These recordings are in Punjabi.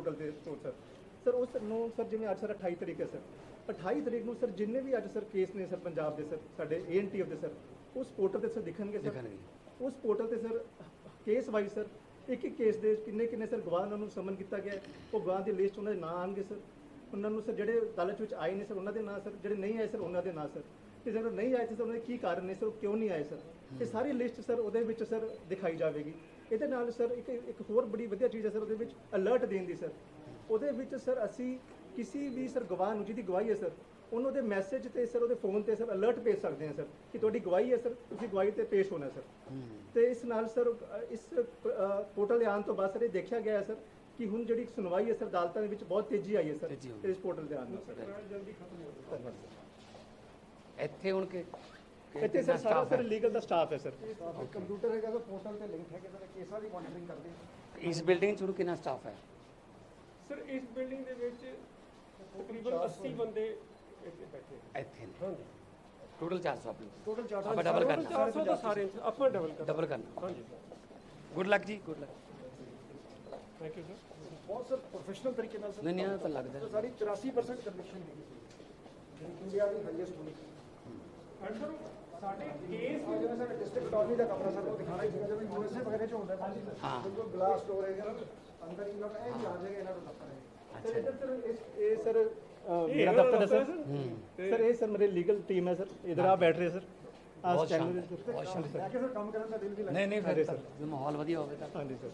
ਪੋਰਟਲ ਦੇ ਤੋਂ ਸਰ ਸਰ ਉਸ ਨੂੰ ਸਰ ਜਿਵੇਂ ਅੱਜ ਸਰ 28 ਤਰੀਕ ਹੈ ਸਰ 28 ਤਰੀਕ ਨੂੰ ਸਰ ਜਿੰਨੇ ਵੀ ਅੱਜ ਸਰ ਕੇਸ ਨੇ ਸਰ ਪੰਜਾਬ ਦੇ ਸਰ ਸਾਡੇ ਏਐਨਟੀ ਦੇ ਸਰ ਉਸ ਪੋਰਟਲ ਤੇ ਸਰ ਦਿਖਣਗੇ ਸਰ ਦਿਖਣਗੇ। ਉਸ ਪੋਰਟਲ ਤੇ ਸਰ ਕੇਸ ਵਾਈਜ਼ ਸਰ ਇੱਕ ਇੱਕ ਕੇਸ ਦੇ ਕਿੰਨੇ ਕਿੰਨੇ ਸਰ ਗਵਾਹ ਨੂੰ ਸਮਨ ਕੀਤਾ ਗਿਆ ਹੈ। ਉਹ ਗਵਾਹ ਦੀ ਲਿਸਟ ਉਹਨਾਂ ਦੇ ਨਾਂ ਆਣਗੇ ਸਰ ਉਹਨਾਂ ਨੂੰ ਸਰ ਜਿਹੜੇ ਅਦਾਲਤ ਵਿੱਚ ਆਏ ਨੇ ਸਰ ਉਹਨਾਂ ਦੇ ਨਾਂ ਸਰ ਜਿਹੜੇ ਨਹੀਂ ਆਏ ਸਰ ਉਹਨਾਂ ਦੇ ਨਾਂ ਸਰ ਤੇ ਜਦੋਂ ਨਹੀਂ ਆਏ ਸਰ ਉਹਨਾਂ ਦੇ ਕੀ ਕਾਰਨ ਨੇ ਸਰ ਉਹ ਕਿਉਂ ਨਹੀਂ ਆਏ ਸਰ ਇਹ ਸਾਰੀ ਲਿਸਟ ਸਰ ਉਹਦੇ ਵਿੱਚ ਸਰ ਦਿਖਾਈ ਜਾਵੇਗੀ। ਇਹਦੇ ਨਾਲ ਸਰ ਇੱਕ ਇੱਕ ਹੋਰ ਬੜੀ ਵਧੀਆ ਚੀਜ਼ ਹੈ ਸਰ ਉਹਦੇ ਵਿੱਚ ਅਲਰਟ ਦੇਣ ਦੀ ਸਰ। ਉਹਦੇ ਵਿੱਚ ਸਰ ਅਸੀਂ ਕਿਸੇ ਵੀ ਸਰ ਗਵਾਹ ਨੂੰ ਜਿਹਦੀ ਗਵਾਹੀ ਹੈ ਸਰ ਉਹਨੂੰ ਦੇ ਮੈਸੇਜ ਤੇ ਸਰ ਉਹਦੇ ਫੋਨ ਤੇ ਸਰ ਅਲਰਟ ਭੇਜ ਸਕਦੇ ਹਾਂ ਸਰ ਕਿ ਤੁਹਾਡੀ ਗਵਾਹੀ ਹੈ ਸਰ ਤੁਸੀਂ ਗਵਾਹੀ ਤੇ ਪੇਸ਼ ਹੋਣਾ ਸਰ। ਤੇ ਇਸ ਨਾਲ ਸਰ ਇਸ ਪੋਰਟਲ ਦੇ ਆਉਣ ਤੋਂ ਬਾਅਦ ਸਰ ਇਹ ਦੇਖਿਆ ਗਿਆ ਹੈ ਸਰ ਕਿ ਹੁਣ ਜਿਹੜੀ ਸੁਣਵਾਈ ਹੈ ਸਰ ਅਦਾਲਤਾਂ ਦੇ ਵਿੱਚ ਬਹੁਤ ਤੇਜ਼ੀ ਆਈ ਹੈ ਸਰ। ਇਸ ਪੋਰਟਲ ਦੇ ਆਉਣ ਨਾਲ ਸਰ। ਇੱਥੇ ਹੁਣ ਕਿ ਇੱਥੇ ਸਰ ਸਾਰਾ ਸਰ ਲੀਗਲ ਦਾ ਸਟਾਫ ਹੈ ਸਰ। ਕੰਪਿਊਟਰ ਹੈਗਾ ਤਾਂ ਪੋਰਟਲ ਤੇ ਲਿੰਕ ਹੈਗਾ ਤਾਂ ਕੇਸਾਂ ਦੀ ਮੋਨੀਟਰਿੰਗ ਕਰਦੇ? ਇਸ ਬਿਲਡਿੰਗ 'ਚ ਹੁਣ ਕਿੰਨਾ ਸਟਾਫ ਹੈ? ਸਰ ਇਸ ਬਿਲਡਿੰਗ ਦੇ ਵਿੱਚ ਤਕਰੀਬਨ 80 ਬੰਦੇ ਇੱਥੇ ਬੈਠੇ ਨੇ। ਇੱਥੇ ਨੇ। ਹਾਂਜੀ। ਟੋਟਲ 400 ਆਪਣੇ ਟੋਟਲ ਚਾਰ ਆਪਾਂ ਡਬਲ ਕਰਨਾ। 400 ਤਾਂ ਸਾਰੇ ਆਪਾਂ ਡਬਲ ਕਰ ਡਬਲ ਕਰਨਾ। ਹਾਂਜੀ। ਗੁੱਡ ਲੱਕ ਜੀ। Good luck thank you sir ਬਹੁਤ ਸਰ ਪ੍ਰੋਫੈਸ਼ਨਲ ਤਰੀਕੇ ਨਾਲ ਸਰ। ਨਹੀਂ ਨਹੀਂ ਤਾਂ ਲੱਗਦਾ ਸਾਰੀ 84% ਕੰਵਿਕਸ਼ਨ ਹੈਗੀ ਸੀ। ਇੰਡੀਆ ਦੀ ਹਾਈਐਸਟ ਹੋਣੀ। ਐਂਡ ਸਰ ਸਾਡੇ ਕੇਸ ਜਿਵੇਂ ਸਾਡੇ ਡਿਸਟ੍ਰਿਕਟ ਅਟਾਰਨੀ ਦਾ ਕਮਰਾ ਸਰ ਉਹ ਦਿਖਾਣਾ ਹੀ ਸੀਗਾ ਜਿਵੇਂ ਯੂਐਸਏ ਵਗੈਰੇ ਚ ਹੁੰਦਾ ਹੈ ਹਾਂ। ਬਿਲਕੁਲ ਗਲਾਸ ਡੋਰ ਹੈਗਾ ਅੰਦਰ ਹੀ ਲੋਕ ਇਹ ਵੀ ਆ ਜਾਏਗਾ ਇਹਨਾਂ ਨੂੰ ਦਫਤਰ ਹੈ। ਸਰ ਇੱਧਰ ਸਰ ਇਸ- ਇਹ ਸਰ ਅ, ਇਹ ਮੇਰਾ ਇਹਦਾ ਦਫ਼ਤਰ ਹੈ ਦਫ਼ਤਰ ਸਰ। ਹੂੰ ਸਰ? ਇਹ ਸਰ ਮੇਰੇ ਲੀਗਲ ਟੀਮ ਹੈ ਸਰ। ਇਧਰ ਆ ਬੈਠ ਰਹੇ ਸਰ। ਆ ਬਹੁਤ ਸਟੈਂਡ ਸ਼ਾਨਦਾਰ ਬਹੁਤ ਸ਼ਾਨਦਾਰ ਲੈ ਕੇ ਸਰ ਕੰਮ ਕਰਨ ਦਾ ਦਿਲ ਵੀ ਲੱਗਦਾ ਨਹੀਂ ਨਹੀਂ ਹਾਂਜੀ ਫਿਰ ਸਰ। ਤਾਂ ਮਾਹੌਲ ਵਧੀਆ ਹੋਵੇ ਤਾਂ। ਹਾਂਜੀ ਸਰ।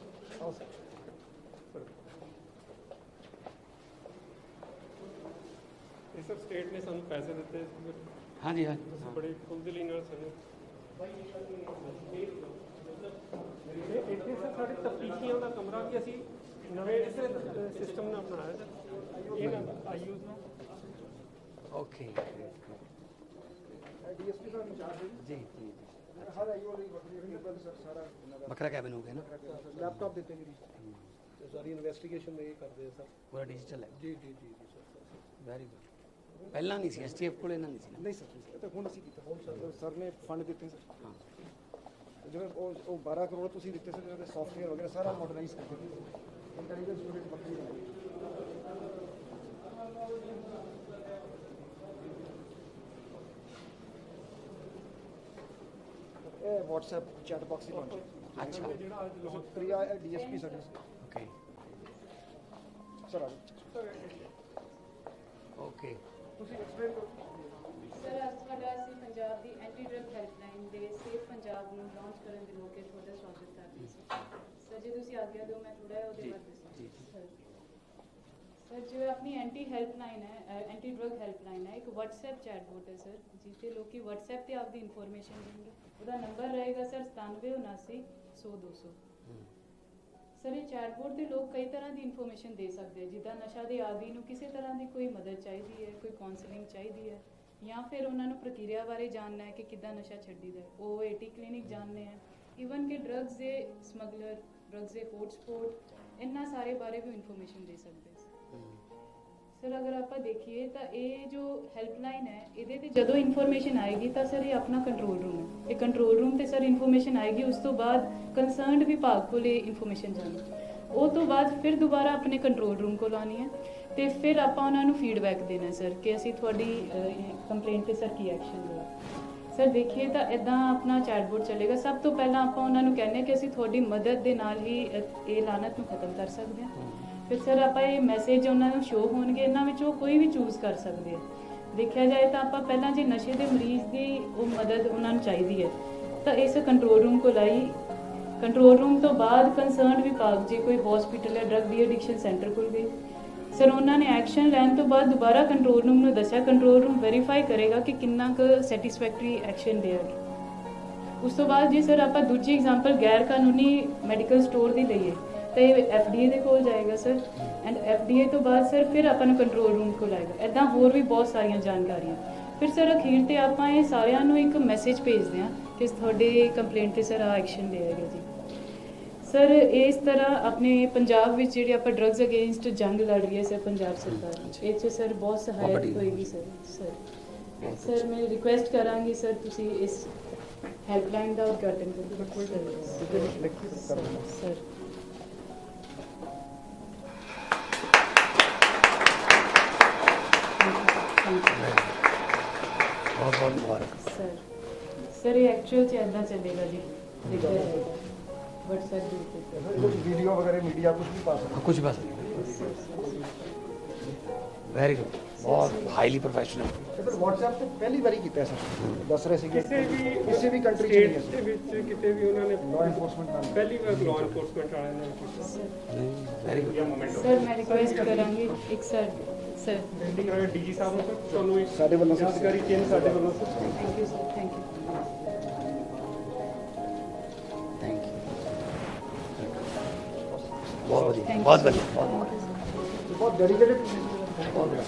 ਇਹ ਸਰ ਸਟੇਟ ਨੇ ਸਾਨੂੰ ਪੈਸੇ ਦਿੱਤੇ ਹਾਂਜੀ ਹਾਂਜੀ। ਤੁਸੀਂ ਬੜੇ ਖੁੰਦਲੀ ਨਾਲ ਸਾਨੂੰ ਇਹ ਇੱਥੇ ਸਰ ਸਾਡੇ ਤਫਤੀਸ਼ੀਆਂ ਦਾ ਕਮਰਾ ਵੀ ਅਸੀਂ ਨਵੇਂ ਸਿਸਟਮ ਨਾਲ ਬਣਾਇਆ ਸਰ ਇਹ ਨਾ ਆਈਯੂਜ਼ ਨਾਲ ਓਕੇ। ਡੀਐਸਪੀ ਦਾ ਇੰਚਾਰਜ ਹੈ ਜੀ। ਜੀ ਹਰ ਆਈਓ ਲਈ ਵੱਖਰੀ ਸਰ ਸਾਰਾ ਦਾ ਵੱਖਰਾ ਕੈਬਨ ਹੋ ਗਿਆ ਨਾ? ਲੈਪਟਾਪ ਦਿੱਤੇ ਜੀ। ਸਾਰੀ ਇਨਵੈਸਟੀਗੇਸ਼ਨ ਇਹ ਕਰਦੇ ਆ ਸਰ। ਪੂਰਾ ਡਿਜੀਟਲ ਹੈ। ਜੀ ਜੀ ਜੀ ਜੀ ਸਰ ਵੈਰੀ ਗੁੱਡ ਪਹਿਲਾਂ ਨਹੀਂ ਸੀ ਐਸਟੀਐਫ ਕੋਲ ਇਹਨਾਂ ਨਹੀਂ ਸੀ। ਨਾ। ਨਹੀਂ ਸਰ। ਇਹ ਤਾਂ ਹੁਣ ਅਸੀਂ ਕੀਤਾ। ਹੁਣ ਸਰ ਸਰ ਨੇ ਫੰਡ ਦਿੱਤੇ ਸਰ। ਹਾਂ। ਜਿਵੇਂ ਉਹ ਉਹ 12 ਕਰੋੜ ਤੁਸੀਂ ਦਿੱਤੇ ਸਰ ਜਿਹਦੇ ਸੌਫਟਵੇਅਰ ਵਗੈਰਾ ਸਾਰਾ ਮਾਡਰਨਾਈਜ਼ ਕਰਕੇ ਇੰਟੈਲੀਜੈਂਸ ਯੂਨਿਟ ਬੱਕਰੀ ਬਣਾਈ ਇਹ WhatsApp ਚੈਟ ਬਾਕਸ ਹੀ ਬਣ ਗਿਆ ਅੱਛਾ। ਜਿਹੜਾ ਪ੍ਰਿਆ ਡੀਐਸਪੀ ਸਾਡੇ ਓਕੇ ਸਰ ਆ ਓਕੇ ਤੁਸੀਂ ਐਕਸਪਲੇਨ ਕਰੋ। ਸਰ ਅੱਜ ਤੁਹਾਡਾ ਅਸੀਂ ਪੰਜਾਬ ਦੀ ਐਂਟੀ ਡਰਗ ਹੈਲਪਲਾਈਨ ਦੇ ਸੇਫ ਪੰਜਾਬ ਨੂੰ ਲਾਂਚ ਕਰਨ ਦੇ ਮੌਕੇ ਤੁਹਾਡਾ ਸਵਾਗਤ ਕਰਦੇ ਹਾਂ। ਸਰ ਜੇ ਤੁਸੀਂ ਆਗਿਆ ਦਿਓ ਮੈਂ ਥੋੜਾ ਉਹਦੇ ਜੀ, ਬਾਰੇ ਦੱਸਾਂ। ਸਰ ਸਰ ਜੋ ਆਪਣੀ ਐਂਟੀ ਹੈਲਪਲਾਈਨ ਹੈ ਐਂਟੀ ਡਰਗ ਹੈਲਪਲਾਈਨ ਹੈ ਇੱਕ WhatsApp ਚੈਟਬੋਟ ਹੈ ਸਰ ਜਿੱਥੇ ਲੋਕੀ WhatsApp ਤੇ ਆਪਦੀ ਇਨਫੋਰਮੇਸ਼ਨ ਦੇਣਗੇ। ਉਹਦਾ ਨੰਬਰ ਰਹੇਗਾ ਸਰ 9779 100200 ਸਰ, ਇਹ ਚੈਟਬੋਟ ਤੇ ਲੋਕ ਕਈ ਤਰ੍ਹਾਂ ਦੀ ਇਨਫੋਰਮੇਸ਼ਨ ਦੇ ਸਕਦੇ ਆ। ਜਿੱਦਾਂ ਨਸ਼ਾ ਦੇ ਆਦੀ ਨੂੰ ਕਿਸੇ ਤਰ੍ਹਾਂ ਦੀ ਕੋਈ ਮਦਦ ਚਾਹੀਦੀ ਹੈ, ਕੋਈ ਕਾਉਂਸਲਿੰਗ ਚਾਹੀਦੀ ਹੈ, ਜਾਂ ਫਿਰ ਉਹਨਾਂ ਨੂੰ ਪ੍ਰਕਿਰਿਆ ਬਾਰੇ ਜਾਣਨਾ ਹੈ ਕਿ ਕਿੱਦਾਂ ਨਸ਼ਾ ਛੱਡੀਦਾ ਹੈ। ਉਹ ਏਟੀ ਕਲੀਨਿਕ ਜਾਣਨੇ ਹੈ ਈਵਨ ਕਿ ਡਰੱਗਸ ਦੇ ਸਮਗਲਰ ਡਰੱਗਸ ਦੇ ਹੌਟਸਪੌਟ ਇਹਨਾਂ ਸਾਰੇ ਬਾਰੇ ਵੀ ਇਨਫੋਰਮੇਸ਼ਨ ਦੇ ਸਕਦੇ ਸਰ ਅਗਰ ਆਪਾਂ ਦੇਖੀਏ ਤਾਂ ਇਹ ਜੋ ਹੈਲਪਲਾਈਨ ਹੈ, ਇਹਦੇ ਤੇ ਜਦੋਂ ਇਨਫੋਰਮੇਸ਼ਨ ਆਏਗੀ ਤਾਂ ਸਰ ਇਹ ਆਪਣਾ ਕੰਟਰੋਲ ਰੂਮ ਹੈ। ਇਹ ਕੰਟਰੋਲ ਰੂਮ ਤੇ ਸਰ ਇਨਫੋਰਮੇਸ਼ਨ ਆਏਗੀ, ਉਸ ਤੋਂ ਬਾਅਦ ਕੰਸਰਨਡ ਵਿਭਾਗ ਕੋਲ ਇਹ ਇਨਫੋਰਮੇਸ਼ਨ ਜਾਣੀ। ਉਹ ਤੋਂ ਬਾਅਦ ਫਿਰ ਦੁਬਾਰਾ ਆਪਣੇ ਕੰਟਰੋਲ ਰੂਮ ਕੋਲ ਆਣੀ ਹੈ ਤੇ ਫਿਰ ਆਪਾਂ ਉਹਨਾਂ ਨੂੰ ਫੀਡਬੈਕ ਦੇਣਾ ਸਰ ਕਿ ਅਸੀਂ ਤੁਹਾਡੀ ਕੰਪਲੇਂਟ ਤੇ ਸਰ ਕੀ ਐਕਸ਼ਨ ਲਿਆ। ਸਰ ਦੇਖੀਏ ਤਾਂ ਇਦਾਂ ਆਪਣਾ ਚੈਟਬੋਟ ਚੱਲੇਗਾ। ਸਭ ਤੋਂ ਪਹਿਲਾਂ ਆਪਾਂ ਉਹਨਾਂ ਨੂੰ ਕਹਿੰਦੇ ਹਾਂ ਕਿ ਅਸੀਂ ਤੁਹਾਡੀ ਮਦਦ ਦੇ ਨਾਲ ਹੀ ਇਹ ਲਾਨਤ ਨੂੰ ਖਤਮ ਕਰ ਸਕਦੇ ਹਾਂ। ਫਿਰ ਸਰ ਆਪਾਂ ਇਹ ਮੈਸੇਜ ਉਹਨਾਂ ਨੂੰ ਸ਼ੋ ਹੋਣਗੇ, ਇਹਨਾਂ ਵਿੱਚੋਂ ਕੋਈ ਵੀ ਚੂਜ਼ ਕਰ ਸਕਦੇ ਆ। ਦੇਖਿਆ ਜਾਏ ਤਾਂ ਆਪਾਂ ਪਹਿਲਾਂ ਜੇ ਨਸ਼ੇ ਦੇ ਮਰੀਜ਼ ਦੀ ਉਹ ਮਦਦ ਉਹਨਾਂ ਨੂੰ ਚਾਹੀਦੀ ਹੈ, ਤਾਂ ਇਸ ਕੰਟਰੋਲ ਰੂਮ ਕੋਲ ਆਈ। ਕੰਟਰੋਲ ਰੂਮ ਤੋਂ ਬਾਅਦ ਕੰਸਰਨਡ ਵਿਭਾਗ, ਜੇ ਕੋਈ ਹਸਪੀਟਲ ਹੈ ਡਰਗ ਦੀ ਐਡਿਕਸ਼ਨ ਸੈਂਟਰ ਕੋਲ ਗਏ। ਸਰ ਉਹਨਾਂ ਨੇ ਐਕਸ਼ਨ ਲੈਣ ਤੋਂ ਬਾਅਦ ਦੁਬਾਰਾ ਕੰਟਰੋਲ ਰੂਮ ਨੂੰ ਦੱਸਿਆ। ਕੰਟਰੋਲ ਰੂਮ ਵੈਰੀਫਾਈ ਕਰੇਗਾ ਕਿ ਕਿੰਨਾ ਕੁ ਸੈਟੀਸਫੈਕਟਰੀ ਐਕਸ਼ਨ ਲਿਆ ਉਸ ਤੋਂ ਬਾਅਦ ਜੇ ਸਰ ਆਪਾਂ ਦੂਜੀ ਐਗਜ਼ਾਮਪਲ ਗੈਰ ਕਾਨੂੰਨੀ ਮੈਡੀਕਲ ਸਟੋਰ ਦੀ ਲਈਏ ਤਾਂ ਇਹ ਐਫਡੀਏ ਦੇ ਕੋਲ ਜਾਏਗਾ ਸਰ ਐਂਡ ਐਫਡੀਏ ਤੋਂ ਬਾਅਦ ਸਰ ਫਿਰ ਆਪਾਂ ਨੂੰ ਕੰਟਰੋਲ ਰੂਮ ਕੋਲ ਆਏਗਾ। ਐਦਾਂ ਹੋਰ ਵੀ ਬਹੁਤ ਸਾਰੀਆਂ ਜਾਣਕਾਰੀਆਂ। ਫਿਰ ਸਰ ਅਖੀਰ ਤੇ ਆਪਾਂ ਇਹ ਸਾਰਿਆਂ ਨੂੰ ਇੱਕ ਮੈਸੇਜ ਭੇਜਦੇ ਹਾਂ ਕਿ ਤੁਹਾਡੇ ਕੰਪਲੇਂਟ ਤੇ ਸਰ ਆ ਐਕਸ਼ਨ ਲਿਆ ਗਿਆ ਜੀ। ਸਰ ਇਸ ਤਰ੍ਹਾਂ ਆਪਣੇ ਪੰਜਾਬ ਵਿੱਚ ਜਿਹੜੀ ਆਪਾਂ ਡਰੱਗਸ ਅਗੇਂਸਟ ਜੰਗ ਲੜ ਰਹੀ ਹੈ ਸਰ ਪੰਜਾਬ ਸਰਕਾਰ। ਇਹ 'ਚ ਸਰ ਬਹੁਤ ਸਹਾਇਕ। ਹੋਏਗੀ ਸਰ ਸਰ ਸਰ ਮੈਂ ਰਿਕੁਐਸਟ ਕਰਾਂਗੀ ਸਰ ਤੁਸੀਂ ਇਸ ਹੈਲਪਲਾਈਨ ਦਾ ਉਦਘਾਟਨ ਕਰੋ। ਸਰ ਸਰ ਚੱਲੇਗਾ ਜੀ ਲਿਖਿਆ ਜਾਏਗਾ WhatsApp ਦੇ ਉੱਤੇ ਇਹਦੇ ਵਿੱਚ ਵੀਡੀਓ ਵਗੈਰਾ ਮੀਡੀਆ ਕੁਝ ਵੀ ਪਾ ਸਕਦੇ ਕੁਝ ਬਸ ਵੈਰੀ ਗੁੱਡ ਬਹੁਤ ਹਾਈਲੀ ਪ੍ਰੋਫੈਸ਼ਨਲ ਤੇ ਫਿਰ WhatsApp ਤੇ ਪਹਿਲੀ ਵਾਰੀ ਕੀਤਾ ਸਰ ਦੱਸ ਰਹੇ ਸੀਗੇ ਕਿਸੇ ਵੀ ਕਿਸੇ ਵੀ country 'ਚ state ਨਹੀਂ ਹੈ। ਦੇ ਵਿੱਚ ਕਿਤੇ ਵੀ ਉਹਨਾਂ ਨੇ ਲਾਅ ਐਨਫੋਰਸਮੈਂਟ ਨਾਲ ਪਹਿਲੀ ਵਾਰ ਲਾਅ ਐਨਫੋਰਸਮੈਂਟ ਵਾਲਿਆਂ ਨੇ ਕੀਤਾ ਵੈਰੀ ਗੁੱਡ ਸਰ ਮੈਂ ਰਿਕੁਐਸਟ ਕਰਾਂਗੀ ਇੱਕ ਸਰ ਸਰ ਬਿਲਡਿੰਗ ਵਾਲੇ ਡੀਜੀ ਸਾਹਿਬ ਨੂੰ ਸਰ ਤੁਹਾਨੂੰ ਇੱਕ ਸਾਡੇ ਵੱਲੋਂ ਸਰ ਜਾਣਕਾਰੀ ਚੇਂਜ ਸਾਡੇ ਵੱਲੋਂ sir thank you sir thank you thank you ਬਹੁਤ ਵਧੀਆ Thank you, ਬਹੁਤ sir. ਵਧੀਆ ਬਹੁਤ ਵਧੀਆ। ਬਹੁਤ ਡੈਡੀਕੇਟਡ ਬਹੁਤ ਵਧੀਆ